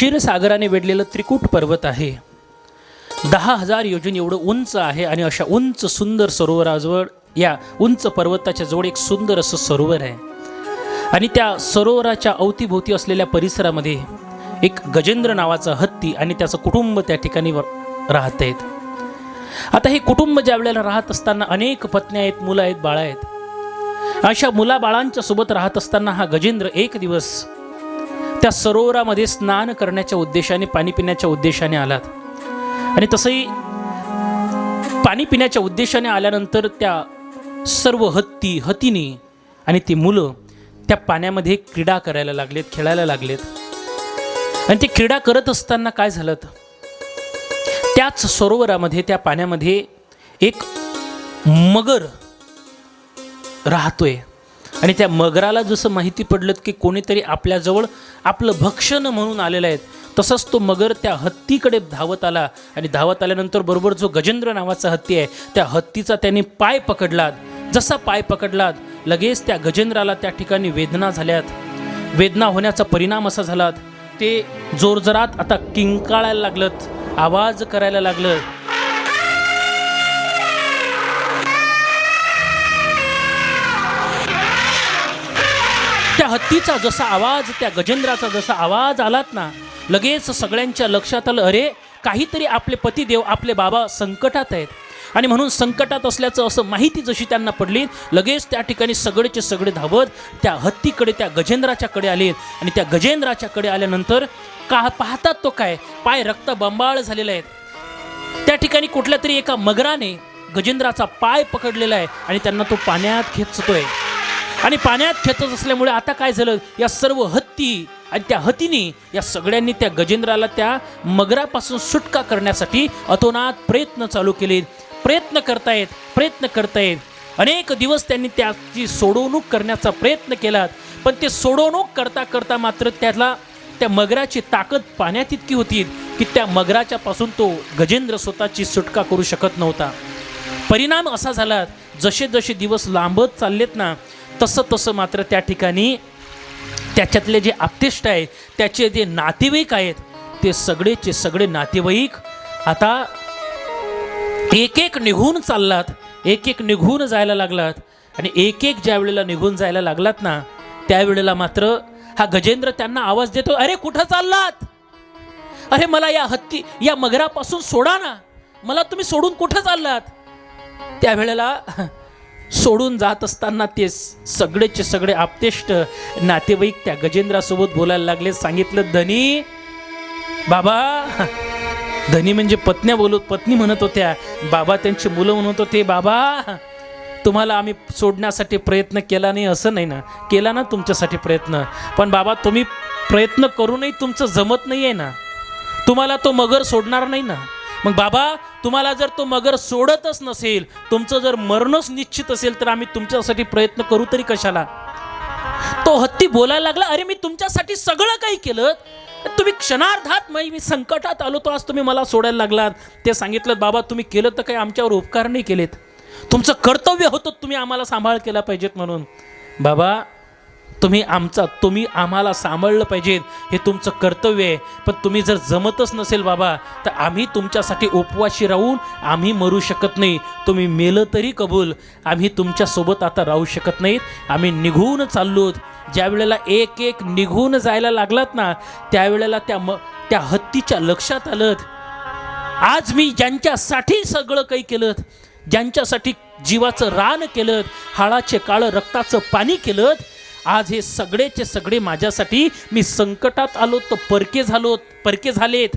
क्षीरसागराने वेढलेलं त्रिकूट पर्वत आहे. दहा हजार योजन एवढं उंच आहे आणि अशा उंच सुंदर सरोवराजवळ या उंच पर्वताच्या जवळ एक सुंदर असं सरोवर आहे. आणि त्या सरोवराच्या अवतीभोवती असलेल्या परिसरामध्ये एक गजेंद्र नावाचा हत्ती आणि त्याचं कुटुंब त्या ठिकाणी व- राहत आहेत आता हे कुटुंब ज्या वेळेला राहत असताना अनेक पत्न्या आहेत मुलं आहेत बाळा आहेत. अशा मुलाबाळांच्या सोबत राहत असताना हा गजेंद्र एक दिवस त्या सरोवरामध्ये स्नान करण्याच्या उद्देशाने पाणी पिण्याच्या उद्देशाने आलात. आणि तसंही पाणी पिण्याच्या उद्देशाने आल्यानंतर त्या सर्व हत्ती हत्तीने आणि ती मुलं त्या पाण्यामध्ये क्रीडा करायला लागलेत खेळायला लागलेत. आणि ते क्रीडा करत असताना काय झालं त्याच सरोवरामध्ये त्या पाण्यामध्ये एक मगर राहतोय. आणि त्या मगराला जसं माहिती पडलं की कोणीतरी आपल्याजवळ आपलं भक्षण म्हणून आलेलं आहे तसंच तो मगर त्या हत्तीकडे धावत आला. आणि धावत आल्यानंतर बरोबर जो गजेंद्र नावाचा हत्ती आहे त्या हत्तीचा त्यांनी पाय पकडलात. जसा पाय पकडलात लगेच त्या गजेंद्राला त्या ठिकाणी वेदना झाल्यात. वेदना होण्याचा परिणाम असा झालात ते जोरजरात आता किंकाळायला लागलत आवाज करायला लागलं त्या हत्तीचा जसा आवाज त्या गजेंद्राचा जसा आवाज आलात ना लगेच सगळ्यांच्या लक्षात आलं अरे काहीतरी आपले पतिदेव आपले बाबा संकटात आहेत. आणि म्हणून संकटात असल्याचं असं माहिती जशी त्यांना पडली लगेच त्या ठिकाणी सगळेचे सगळे धावत त्या हत्तीकडे त्या गजेंद्राच्याकडे आले. आणि त्या गजेंद्राच्याकडे आल्यानंतर का पाहतात तो काय? पाय रक्त बंबाळ झालेले आहेत. त्या ठिकाणी कुठल्या तरी एका मगराने गजेंद्राचा पाय पकडलेला आहे आणि त्यांना तो पाण्यात खेचतोय आणि पाण्यात खेचत असल्यामुळे आता काय झालं? या सर्व हत्ती आणि त्या हत्तीने या सगळ्यांनी त्या गजेंद्राला त्या मगरापासून सुटका करण्यासाठी अतोनात प्रयत्न चालू केले. प्रयत्न करतायत प्रयत्न करतायत. अनेक दिवस त्यांनी त्याची सोडवणूक करण्याचा प्रयत्न केला. पण ते सोडवणूक करता करता मात्र त्याला त्या मगराची ताकद पाण्यात इतकी होती की त्या मगराच्या पासून तो गजेंद्र स्वतःची सुटका करू शकत नव्हता. परिणाम असा झाला जसे जसे दिवस लांबत चाललेत ना तसं तसं मात्र त्या ठिकाणी त्याच्यातले जे आप्तेष्ट आहेत त्याचे जे नातेवाईक आहेत ते सगळेचे सगळे नातेवाईक आता एक एक निघून चाललात एक एक निघून जायला लागलात आणि एक एक ज्या वेळेला निघून जायला लागलात ना त्यावेळेला मात्र हा गजेंद्र त्यांना आवाज देतो अरे कुठं चाललात? अरे मला या हत्ती या मगरापासून सोडा ना. मला तुम्ही सोडून कुठं चाललात? त्यावेळेला सोडून जात असताना ते सगळेचे सगळे आपतेष्ट नातेवाईक त्या गजेंद्रासोबत बोलायला लागले. सांगितलं धनी बाबा. धनी म्हणजे पत्न्या बोलत पत्नी म्हणत होत्या. बाबा त्यांची मुलं म्हणत होते बाबा तुम्हाला आम्ही सोडण्यासाठी प्रयत्न केला नाही. असं नाही ना केला ना तुमच्यासाठी प्रयत्न. पण बाबा तुम्ही प्रयत्न करूनही तुमचं जमत नाही आहे ना. तुम्हाला तो मगर सोडणार नाही ना. मग बाबा तुम्हाला जर तो मगर सोडतच नसेल तुमचं जर मरणच निश्चित असेल तर आम्ही तुमच्यासाठी प्रयत्न करू तरी कशाला? तो हत्ती बोलायला लागला अरे मी तुमच्यासाठी सगळं काही केलं. तुम्ही क्षणार्धात मी मी संकटात आलो तो आज तुम्ही मला सोडायला लागलात. ते सांगितलं बाबा तुम्ही केलं तर काही आमच्यावर उपकार नाही केलेत. तुमचं कर्तव्य होतं तुम्ही आम्हाला सांभाळ केला पाहिजेत म्हणून. बाबा तुम्ही आमचा तुम्ही आम्हाला सांभाळलं पाहिजेत हे तुमचं कर्तव्य आहे. पण तुम्ही जर जमतच नसेल बाबा तर आम्ही तुमच्यासाठी उपवाशी राहून आम्ही मरू शकत नाही. तुम्ही मेलं तरी कबूल. आम्ही तुमच्यासोबत आता राहू शकत नाहीत. आम्ही निघून चाललोत ज्या वेळेला एक एक निघून जायला लागलात ना त्यावेळेला त्या म त्या हत्तीच्या लक्षात आलं. आज मी ज्यांच्यासाठी सगळं काही केलं ज्यांच्यासाठी जीवाचं रान केलं हाळाचे काळं रक्ताचं पाणी केलं आज हे सगळेचे सगळे माझ्यासाठी मी संकटात आलो तर परके झालो परके झालेत.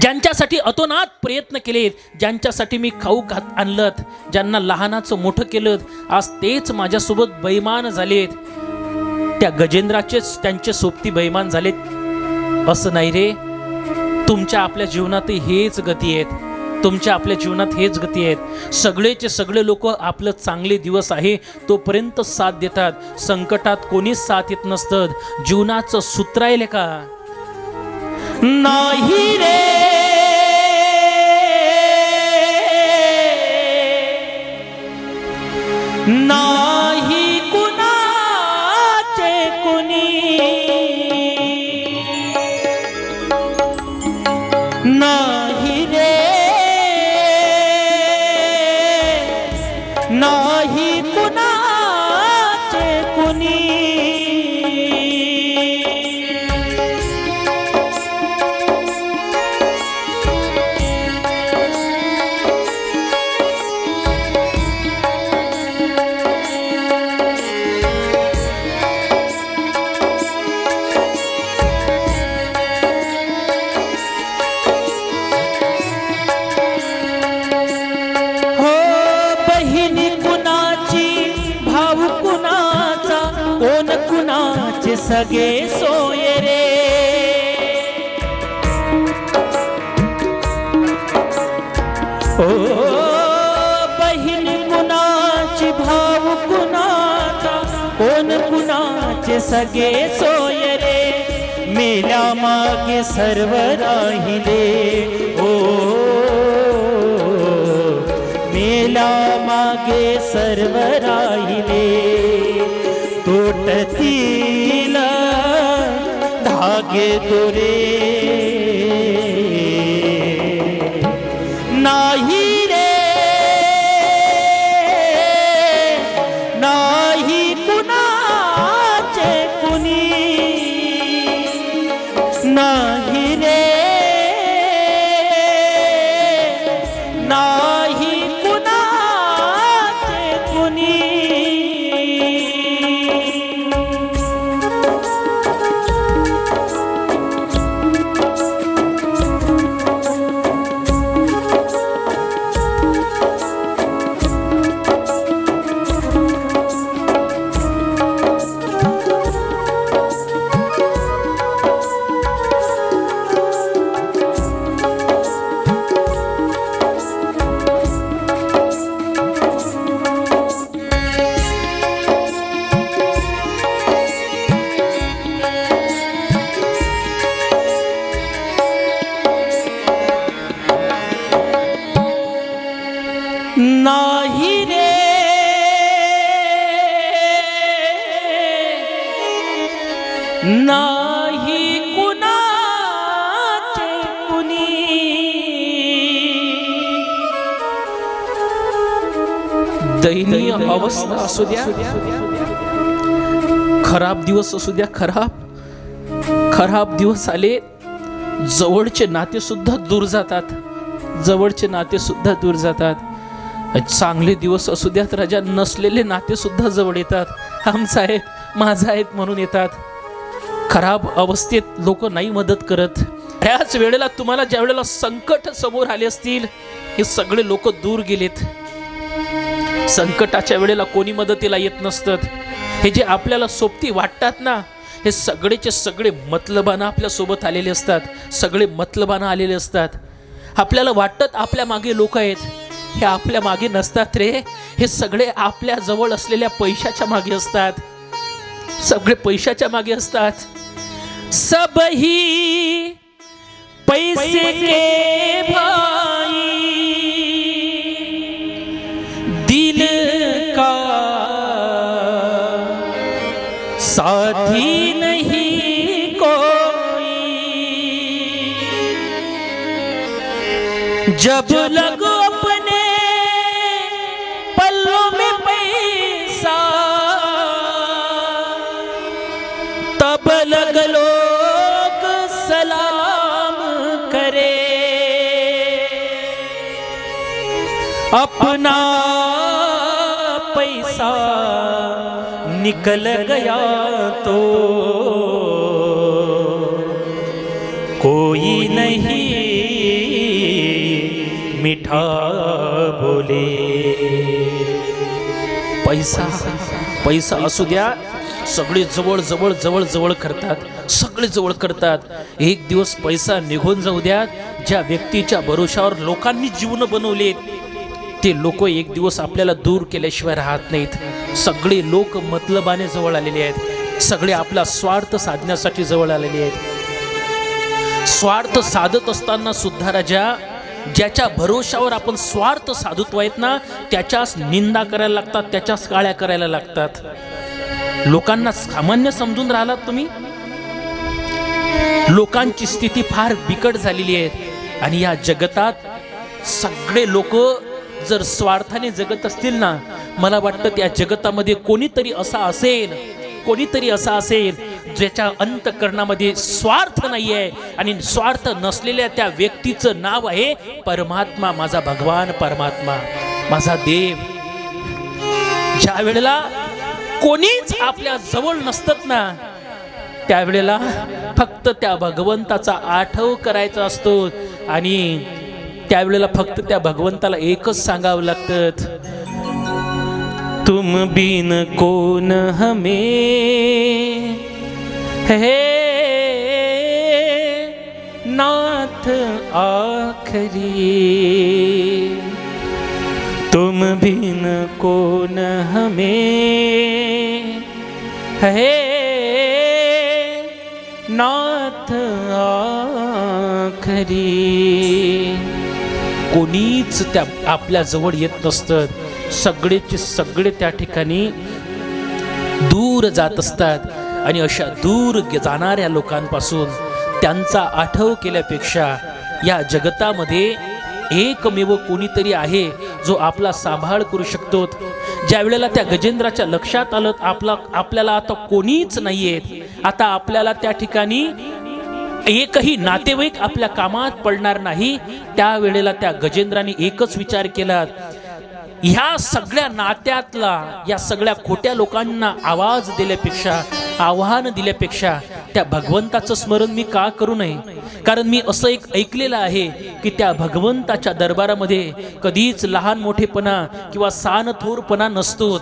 ज्यांच्यासाठी अतोनात प्रयत्न केलेत ज्यांच्यासाठी मी खाऊ घात आणलं ज्यांना लहानाचं मोठं केलं आज तेच माझ्यासोबत बैमान झालेत. त्या गजेंद्राचेच त्यांचे सोबती बैमान झालेत. असं नाही रे. तुमच्या आपल्या जीवनातही हेच गती आहेत. तुमच्या आपल्या जीवनात हेच गती आहेत. सगळेचे सगळे लोक आपलं चांगले दिवस आहे तोपर्यंत साथ देतात. संकटात कोणीच साथ येत नसतं. जीवनाचं सूत्र आहे का? नाही रे. सगे सोय रे। ओ बहीण कुणाची भाऊ कुणाचा कोण कुणाचे सगे सोय रे। मेल्या मागे सर्व राहिले ओ मेल्या मागे सर्व राहिले तोटतील धागे दोरे नाही रे नाही कुणाचे कुणी दयनीय अवस्था असू द्या. खराब दिवस असू द्या खराब. खराब दिवस आले जवळचे नाते सुद्धा दूर जातात. जवळचे नाते सुद्धा दूर जातात. चांगले दिवस असू द्यात राजा. नसलेले नाते सुद्धा जवळ येतात. आमचा आहे माझा आहेत म्हणून येतात. खराब अवस्थेत लोक नाही मदत करत. त्याच वेळेला तुम्हाला ज्या वेळेला संकट समोर आले असतील हे सगळे लोक दूर गेलेत. संकटाच्या वेळेला कोणी मदतीला येत नसतात हे जे आपल्याला सोबती वाटतात ना हे सगळेचे सगळे मतलबानं आपल्यासोबत आलेले असतात. सगळे मतलबानं आलेले असतात. आपल्याला वाटत आपल्या मागे लोक आहेत. हे आपल्या मागे नसतात रे. हे सगळे आपल्या जवळ असलेल्या पैशाच्या मागे असतात. सगळे पैशाच्या मागे असतात. सब ही पैसे के भाई. दिल का साथी नहीं कोई। जब लगो अपना पैसा निकल गया तो कोई नहीं मिठा बोले। पैसा पैसा असू द्या सगळे जवळ जवळ जवळ जवळ करतात सगळे जवळ करतात. एक दिवस पैसा निघून जाऊ द्या ज्या व्यक्तीच्या भरोशावर लोकांनी जीवन बनवलेत ते लोक एक दिवस आपल्याला दूर केल्याशिवाय राहत नाहीत. सगळे लोक मतलबाने जवळ आलेले आहेत. सगळे आपला स्वार्थ साधण्यासाठी जवळ आलेले आहेत. स्वार्थ साधत असताना सुद्धा राजा ज्याच्या भरोशावर आपण स्वार्थ साधुत्व आहेत ना त्याच्याच निंदा करायला लागतात त्याच्याच काळ्या करायला लागतात. लोकांना सामान्य समजून राहिलात तुम्ही? लोकांची स्थिती फार बिकट झालेली आहे. आणि या जगतात सगळे लोक जर स्वार्थाने जगत असतील ना मला वाटतं त्या जगतामध्ये कोणीतरी असा असेल कोणीतरी असा असेल ज्याच्या अंतकरणामध्ये स्वार्थ नाही आहे आणि स्वार्थ नसलेल्या त्या व्यक्तीचं नाव आहे परमात्मा माझा भगवान परमात्मा माझा देव. ज्या वेळेला कोणीच आपल्या जवळ नसतात ना त्यावेळेला फक्त त्या भगवंताचा आठव करायचा असतो आणि त्यावेळेला फक्त त्या भगवंताला एकच सांगावं लागतं. तुम बिन कोण हमे? हे नाथ आखरी. तुम बिन कोण हमें? हे नाथ आखरी. कोणीच त्या आपल्या जवळ येत नसतं. सगळेचे सगळे त्या ठिकाणी दूर जात असतात. आणि अशा दूर जाणाऱ्या लोकांपासून त्यांचा आठव केल्यापेक्षा या जगतामध्ये एकमेव कोणीतरी आहे जो आपला सांभाळ करू शकतो. ज्या वेळेला त्या गजेंद्राच्या लक्षात आलं आपला आपल्याला आता कोणीच नाहीये. आता आपल्याला त्या ठिकाणी एकही नातेवाईक आपल्या कामात पडणार नाही. त्यावेळेला त्या गजेंद्राने एकच विचार केला. ह्या सगळ्या नात्यातला या सगळ्या खोट्या लोकांना आवाज दिल्यापेक्षा आव्हान दिल्यापेक्षा त्या भगवंताचं स्मरण मी का करू नये? कारण मी असं एक ऐकलेलं आहे की त्या भगवंताच्या दरबारामध्ये कधीच लहान मोठेपणा किंवा सानथोरपणा नसतो